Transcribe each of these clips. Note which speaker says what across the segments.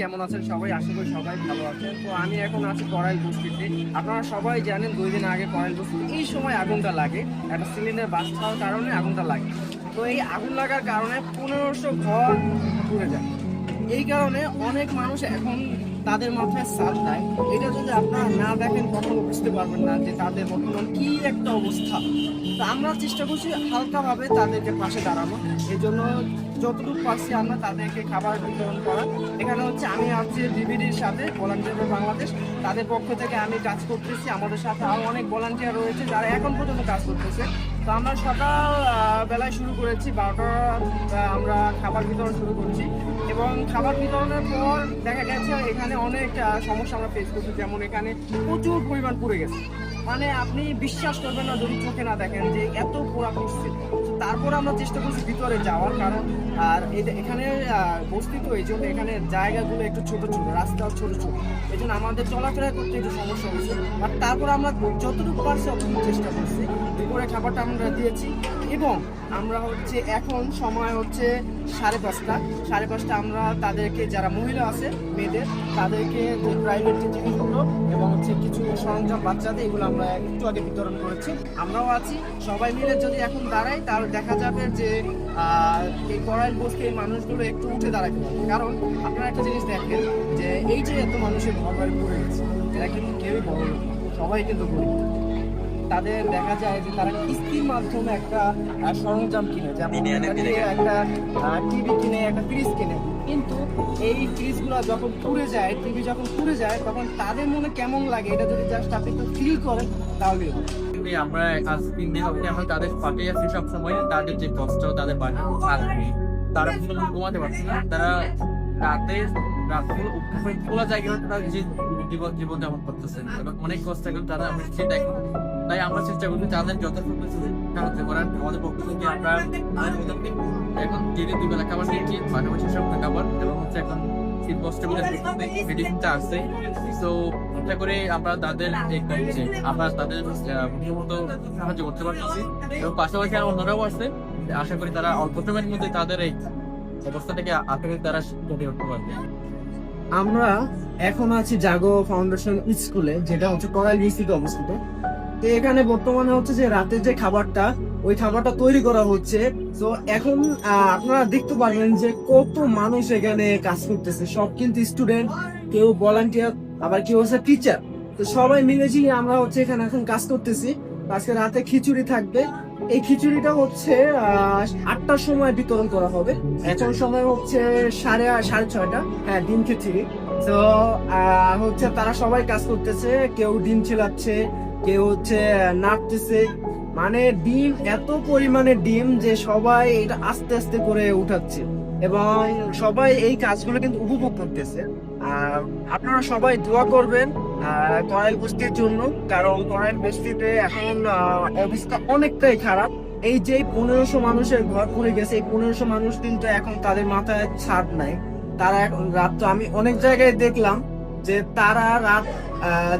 Speaker 1: কেমন আছেন সবাই? আশা সবাই ভালো আছেন। তো আমি এখন আছি করাইল বস্তিতে। আপনারা সবাই জানেন দুই দিন আগে করাইল বস্তিতে এই সময় আগুনটা লাগে। একটা সিলিন্ডার হওয়ার কারণে আগুনটা লাগে। তো এই আগুন লাগার কারণে পনেরোশো ঘর যায়। এই কারণে অনেক মানুষ এখন তাদের মাথায় সাল নাই। এটা যদি আপনারা না দেখেন, কখনো বুঝতে পারবেন না যে তাদের বর্তমান কি একটা অবস্থা। তো আমরা চেষ্টা করছি হালকাভাবে তাদেরকে পাশে দাঁড়ানো। এজন্য জন্য যতটুকু পারছি আমরা তাদেরকে খাবার বিতরণ করা। এখানে হচ্ছে আমি আছি বিবিডির সাথে ভলান্টিয়ার বাংলাদেশ। তাদের পক্ষ থেকে আমি কাজ করতেছি, আমাদের সাথে আরও অনেক ভলান্টিয়ার রয়েছে যারা এখন পর্যন্ত কাজ করতেছে। তো আমরা সকাল বেলায় শুরু করেছি, বারোটা আমরা খাবার বিতরণ শুরু করছি। এবং খাবার বিতরণের পর দেখা গেছে এখানে অনেক সমস্যা আমরা ফেস করছি। যেমন এখানে প্রচুর পরিমাণ পুড়ে গেছে। মানে আপনি বিশ্বাস করবেন না যদি চোখে না দেখেন যে এত পোড়া করছে তারপর আমরা চেষ্টা করছি ভিতরে যাওয়ার কারণ, আর এখানে বস্তি তো এই জন্য এখানে জায়গাগুলো একটু ছোট ছোট, রাস্তাও ছোট ছোট। এই জন্য আমাদের চলাফেরা করতে একটু সমস্যা হয়েছে। আর তারপর আমরা যতটুকু পারছি অতটুকু চেষ্টা করছি। দুপুরে খাবারটা আমরা দিয়েছি এবং আমরা হচ্ছে এখন সময় হচ্ছে সাড়ে পাঁচটা। সাড়ে পাঁচটা আমরা তাদেরকে, যারা মহিলা আছে, মেয়েদের, তাদেরকে প্রাইভেট যে জিনিসগুলো এবং হচ্ছে কিছু সরঞ্জাম, বাচ্চাদের, এগুলো আমরা একটু আগে বিতরণ করেছি। আমরাও আছি, সবাই মিলে যদি এখন দাঁড়াই, তাহলে দেখা যাবে যে এই কড়াইল বসকে এই মানুষগুলো একটু উঠে দাঁড়াতে পারবে কারণ আপনারা একটা জিনিস দেখেন, যে এই যে এত মানুষের ঘর বাড়ি পড়ে গেছে, এরা কিন্তু কেউই বড়। সবাই কিন্তু গরিব তাদের দেখা যায় যে তারা কিস্তির মাধ্যমে একটা সরঞ্জাম কিনে যেমন একটা টিভি কিনে একটা ফ্রিজ কিনে। কিন্তু এই ফ্রিজগুলো যখন পুড়ে যায় টিভি যখন পুড়ে যায় তখন তাদের মনে কেমন লাগে? এটা যদি জাস্ট আপনি একটু ফিল করেন তাহলে
Speaker 2: কিন্তু আমরা আজ তিন দিন আমরা তাদের পাঠিয়ে আছি সব সময় তাদের যে কষ্ট তাদের থাকবে। তারা কিন্তু ঘুমাতে পারছে না। তারা রাতে খোলা জায়গায় তারা জীবন জীবন যাপন করতেছেন এবং অনেক কষ্ট এখন তারা আমরা সেটা এখন তাই আমরা চেষ্টা করছি তাদের যথাযথ সাহায্য করার আমাদের পক্ষ থেকে আমরা এখন দিনে দুই বেলা খাবার দিয়েছি পাশাপাশি সব খাবার এবং হচ্ছে এখন শীত বস্ত্র বলে মেডিসিনটা আসছে তো চেষ্টা করে আমরা তাদের আমরা তাদের নিয়মিত সাহায্য করতে পারতেছি। এবং পাশাপাশি আর অন্যরাও আছে। আশা করি তারা অল্প সময়ের মধ্যে তাদের এই অবস্থা থেকে আশা তারা কেটে উঠতে পারবে।
Speaker 1: আমরা এখন আছি জাগো ফাউন্ডেশন স্কুলে যেটা হচ্ছে করাইল বিস্তৃত অবস্থিত। তো এখানে বর্তমানে হচ্ছে যে রাতের যে খাবারটা, ওই খাবারটা তৈরি করা হচ্ছে। তো এখন আপনারা দেখতে পারবেন যে কত মানুষ এখানে কাজ করতেছে। সব কিন্তু স্টুডেন্ট, কেউ ভলান্টিয়ার, আবার কেউ হচ্ছে টিচার। তো সবাই মিলে ঝিলে আমরা হচ্ছে এখানে এখন কাজ করতেছি। আজকে রাতে খিচুড়ি থাকবে। এই খিচুড়িটা হচ্ছে আটটার সময় বিতরণ করা হবে। এখন সময় হচ্ছে সাড়ে সাড়ে ছয়টা। হ্যাঁ ডিম খিচুড়ি। তো হচ্ছে তারা সবাই কাজ করতেছে, কেউ ডিম ছিলাচ্ছে, কেউ হচ্ছে নাড়তেছে। মানে ডিম, এত পরিমাণে ডিম যে সবাই এটা আস্তে আস্তে করে উঠাচ্ছে। এবং সবাই এই কাজগুলো কিন্তু উপভোগ করতেছে। আপনারা সবাই দোয়া করবেন করাইল বস্তির জন্য, কারণ করাইল বস্তিতে এখন অবস্থা অনেকটাই খারাপ। এই যে পনেরোশো মানুষের ঘর পড়ে গেছে, এই পনেরোশো মানুষ কিন্তু এখন তাদের মাথায় ছাদ নাই। তারা রাত তো আমি অনেক জায়গায় দেখলাম যে তারা রাত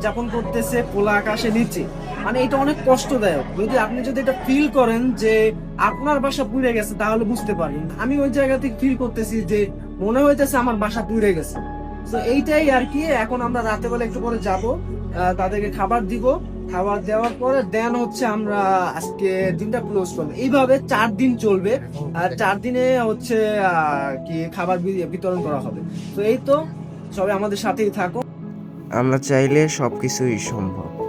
Speaker 1: যাপন করতেছে খোলা আকাশে নিচে। মানে এটা অনেক কষ্টদায়ক। যদি আপনি যদি এটা ফিল করেন যে আপনার বাসা পুড়ে গেছে, তাহলে বুঝতে পারবেন। আমি ওই জায়গা থেকে ফিল করতেছি যে মনে হইতেছে আমার বাসা পুড়ে গেছে। তো এইটাই আর কি। এখন আমরা রাতে বেলা একটু পরে যাব তাদেরকে খাবার দিব। খাবার দেওয়ার পরে দেন হচ্ছে আমরা আজকে দিনটা ক্লোজ করব। এইভাবে চার দিন চলবে। আর চার দিনে হচ্ছে কি খাবার বিতরণ করা হবে। তো এই তো, সবাই আমাদের সাথেই থাকো।
Speaker 3: আমরা চাইলে সবকিছুই সম্ভব।